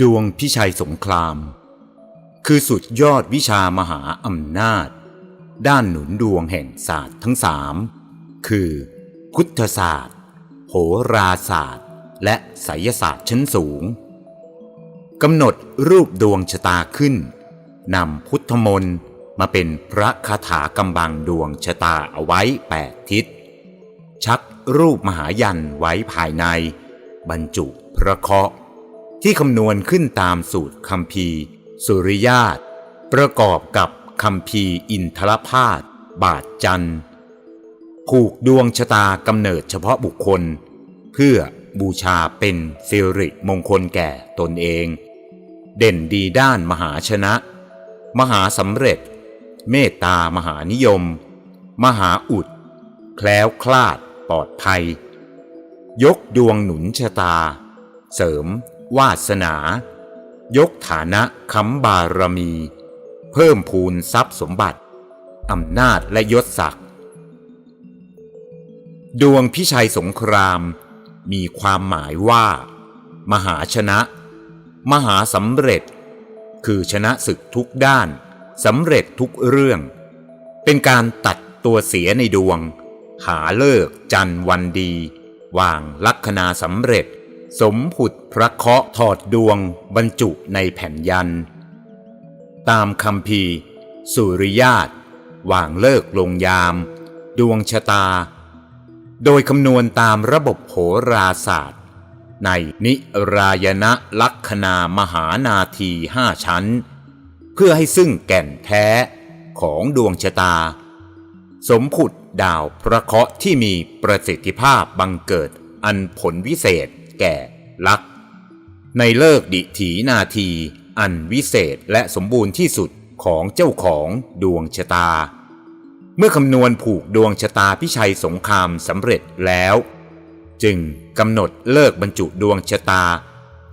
ดวงพิชัยสงคราม คือสุดยอดวิชามหาอำนาจ ด้านหนุนดวงแห่งศาสตร์ทั้งสามคือ พุทธศาสตร์ โหราศาสตร์ และไสยศาสตร์ชั้นสูงกำหนดรูปดวงชะตาขึ้นนำพุทธมนต์มาเป็นพระคาถากำบังดวงชะตาเอาไว้แปดทิศ ชักรูปมหายันไว้ภายใน บรรจุพระเคราะห์ ที่คำนวณขึ้นตามสูตรคำพีร์สุริยาตประกอบกับคำพีร์อินทรพาสบาทจันทร์ผูกดวงชะตากำเนิดเฉพาะบุคคล เพื่อบูชาเป็นสิริมงคลแก่ตนเอง เด่นดีด้านมหาชนะ มหาสำเร็จ เมตตามหานิยม มหาอุด แคล้วคลาดปลอดภัย ยกดวงหนุนชะตา เสริม วาสนา ยกฐานะคำบารมี เพิ่มพูนทรัพย์สมบัติ อำนาจและยศศักดิ์ดวงพิชัยสงคราม มีความหมายว่า มหาชนะ มหาสำเร็จ คือชนะศึกทุกด้านสำเร็จทุกเรื่อง เป็นการตัดตัวเสียในดวง หาเลิกจันวันดี วางลัคนาสำเร็จ สมผุดพระเคาะถอดดวงบรรจุในแผ่นยัน ตามคำพีสุริยาตวางเลิกลงยาม ดวงชะตา โดยคำนวณตามระบบโหราศาสตร์ ในนิรายณลัคนามหานาทีห้าชั้น เพื่อให้ซึ่งแก่นแท้ของดวงชะตา สมผุดดาวพระเคราะห์ที่มีประสิทธิภาพบังเกิดอันผลวิเศษ แก่ลัก ในเลิกดิถีนาที อันวิเศษและสมบูรณ์ที่สุดของเจ้าของดวงชะตา เมื่อคำนวณผูกดวงชะตาพิชัยสงครามสำเร็จแล้ว จึงกำหนดเลิกบรรจุดวงชะตา